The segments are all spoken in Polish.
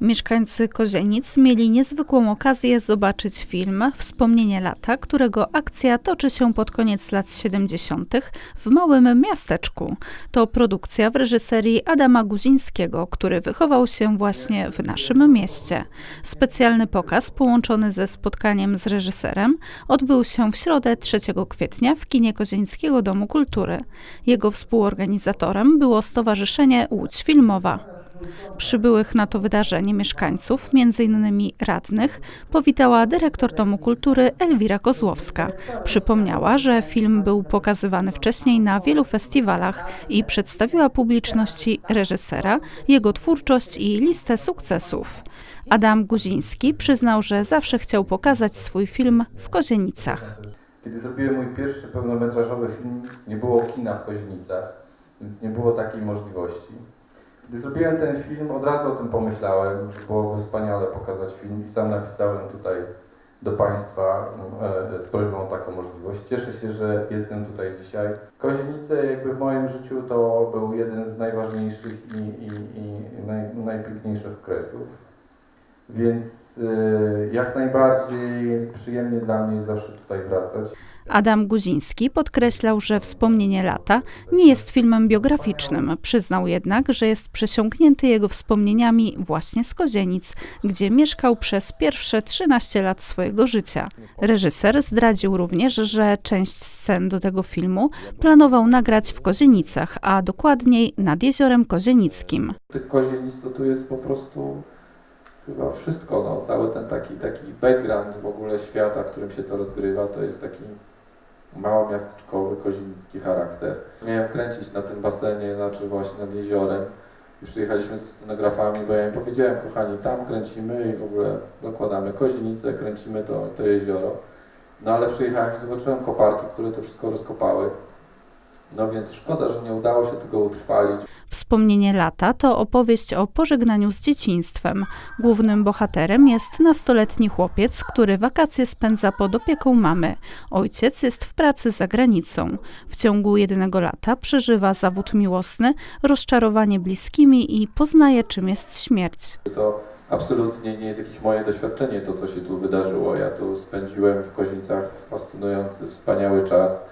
Mieszkańcy Kozienic mieli niezwykłą okazję zobaczyć film Wspomnienie lata, którego akcja toczy się pod koniec lat 70. w małym miasteczku. To produkcja w reżyserii Adama Guzińskiego, który wychował się właśnie w naszym mieście. Specjalny pokaz połączony ze spotkaniem z reżyserem odbył się w środę 3 kwietnia w kinie Kozieńskiego Domu Kultury. Jego współorganizatorem było Stowarzyszenie Łódź Filmowa. Przybyłych na to wydarzenie mieszkańców, m.in. radnych, powitała dyrektor Domu Kultury Elwira Kozłowska. Przypomniała, że film był pokazywany wcześniej na wielu festiwalach i przedstawiła publiczności reżysera, jego twórczość i listę sukcesów. Adam Guziński przyznał, że zawsze chciał pokazać swój film w Kozienicach. Kiedy zrobiłem mój pierwszy pełnometrażowy film, nie było kina w Kozienicach, więc nie było takiej możliwości. Kiedy zrobiłem ten film, od razu o tym pomyślałem, że byłoby wspaniale pokazać film i sam napisałem tutaj do Państwa e, z prośbą o taką możliwość. Cieszę się, że jestem tutaj dzisiaj. Kozienice jakby w moim życiu to był jeden z najważniejszych i, i, i naj, najpiękniejszych okresów. Więc e, jak najbardziej przyjemnie dla mnie zawsze tutaj wracać. Adam Guziński podkreślał, że Wspomnienie lata nie jest filmem biograficznym. Przyznał jednak, że jest przesiąknięty jego wspomnieniami właśnie z Kozienic, gdzie mieszkał przez pierwsze 13 lat swojego życia. Reżyser zdradził również, że część scen do tego filmu planował nagrać w Kozienicach, a dokładniej nad jeziorem Kozienickim. tych kozienic to tu jest po prostu chyba wszystko, no, cały ten taki, taki background w ogóle świata, w którym się to rozgrywa, to jest taki małomiasteczkowy, kozienicki charakter. Miałem kręcić na tym basenie, znaczy właśnie nad jeziorem i przyjechaliśmy ze scenografami, bo ja im powiedziałem, kochani, tam kręcimy i w ogóle dokładamy kozienice, kręcimy to, to jezioro. No ale przyjechałem i zobaczyłem koparki, które to wszystko rozkopały. No więc szkoda, że nie udało się tego utrwalić. Wspomnienie lata to opowieść o pożegnaniu z dzieciństwem. Głównym bohaterem jest nastoletni chłopiec, który wakacje spędza pod opieką mamy. Ojciec jest w pracy za granicą. W ciągu jednego lata przeżywa zawód miłosny, rozczarowanie bliskimi i poznaje, czym jest śmierć. To absolutnie nie jest jakieś moje doświadczenie, to co się tu wydarzyło. Ja tu spędziłem w Koźnicach fascynujący, wspaniały czas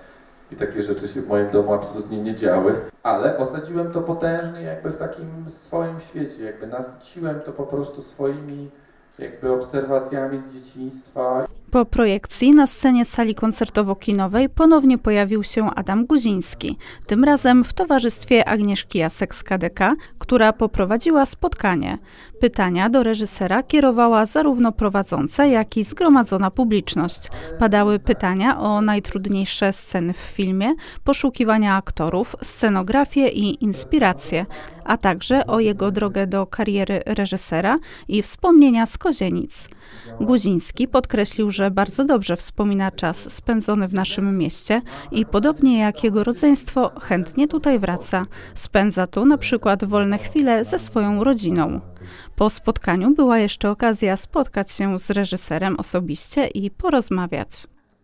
i takie rzeczy się w moim domu absolutnie nie działy. Ale osadziłem to potężnie jakby w takim swoim świecie, jakby nasyciłem to po prostu swoimi jakby obserwacjami z dzieciństwa. Po projekcji na scenie sali koncertowo-kinowej ponownie pojawił się Adam Guziński, tym razem w towarzystwie Agnieszki Jasek z KDK, która poprowadziła spotkanie. Pytania do reżysera kierowała zarówno prowadząca, jak i zgromadzona publiczność. Padały pytania o najtrudniejsze sceny w filmie, poszukiwania aktorów, scenografię i inspiracje, a także o jego drogę do kariery reżysera i wspomnienia z Kozienic. Guziński podkreślił, że bardzo dobrze wspomina czas spędzony w naszym mieście i podobnie jak jego rodzeństwo chętnie tutaj wraca. Spędza tu na przykład wolne chwile ze swoją rodziną. Po spotkaniu była jeszcze okazja spotkać się z reżyserem osobiście i porozmawiać.